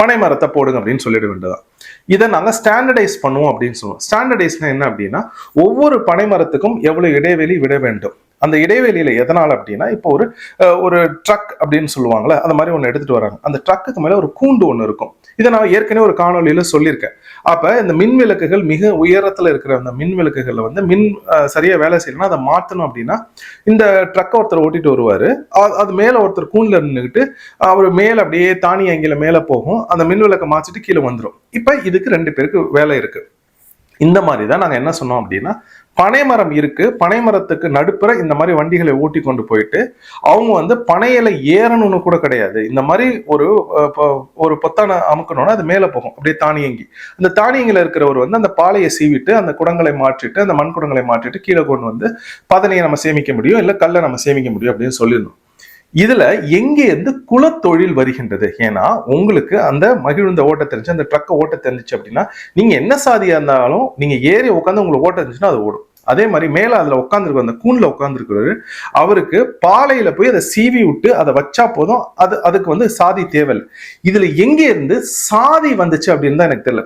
பனை மரத்தை போடுங்க அப்படின்னு சொல்லிட வேண்டியதான் இதை நாங்கள் ஸ்டாண்டர்டைஸ் பண்ணுவோம் அப்படின்னு சொல்லுவோம். ஸ்டாண்டர்டைஸ்னா என்ன அப்படின்னா ஒவ்வொரு பனை மரத்துக்கும் எவ்வளவு இடைவெளி விட வேண்டும்? அந்த இடைவெளியில எதனால் அப்படின்னா இப்போ ஒரு அஹ், ஒரு ட்ரக் அப்படின்னு சொல்லுவாங்கல்ல அந்த மாதிரி ஒன்று எடுத்துட்டு வராங்க. அந்த ட்ரக்குக்கு மேல ஒரு கூண்டு ஒன்று இருக்கும். இதை நான் ஏற்கனவே ஒரு காணொளியில சொல்லியிருக்கேன். அப்ப இந்த மின் விளக்குகள் மிக உயரத்துல இருக்கிற அந்த மின் விளக்குகளில் வந்து மின் சரியாக சரியா வேலை செய்யணும்னா அதை மாற்றணும் அப்படின்னா இந்த ட்ரக்கை ஒருத்தர் ஓட்டிட்டு வருவாரு. அது மேல ஒருத்தர் கூண்டில் நின்றுக்கிட்டு அவர் மேலே அப்படியே தானியங்கில மேலே போகும். அந்த மின் விளக்கை மாற்றிட்டு கீழே வந்துடும் இப்ப இதுக்கு ரெண்டு பேருக்கு வேலை இருக்கு. இந்த மாதிரி தான் நாங்க என்ன சொன்னோம் அப்படின்னா பனைமரம் இருக்கு. பனைமரத்துக்கு நடுப்புற இந்த மாதிரி வண்டிகளை ஓட்டி கொண்டு போயிட்டு அவங்க வந்து பனையில ஏறணும்னு கூட கிடையாது. இந்த மாதிரி ஒரு ஒரு பொத்தான அமுக்கணும்னா அது மேலே போகும். அப்படியே தானியங்கி. அந்த தானியங்கில இருக்கிறவர் வந்து அந்த பாலையை சீவிட்டு அந்த குடங்களை மாற்றிட்டு அந்த மண் குடங்களை மாற்றிட்டு கீழே கொண்டு வந்து பதனையை நம்ம சேமிக்க முடியும் இல்லை கல்லை நம்ம சேமிக்க முடியும் அப்படின்னு சொல்லிடணும். இதுல எங்கே இருந்து குலத்தொழில் வருகின்றது? ஏன்னா உங்களுக்கு அந்த மகிழ்ந்த ஓட்ட தெரிஞ்சு அந்த ட்ரக்கை ஓட்ட தெரிஞ்சுச்சு அப்படின்னா நீங்க என்ன சாதியா இருந்தாலும் நீங்க ஏறி உட்காந்து உங்களுக்கு ஓட்ட தெரிஞ்சுன்னா அது ஓடும். அதே மாதிரி மேல அதுல உட்காந்துருக்க அந்த கூண்ல உட்காந்துருக்கிறாரு அவருக்கு பாலையில போய் அதை சீவி விட்டு அதை வச்சா போதும். அது அதுக்கு வந்து சாதி தேவை இதுல எங்க இருந்து சாதி வந்துச்சு அப்படின்னு தான் எனக்கு தெரியல.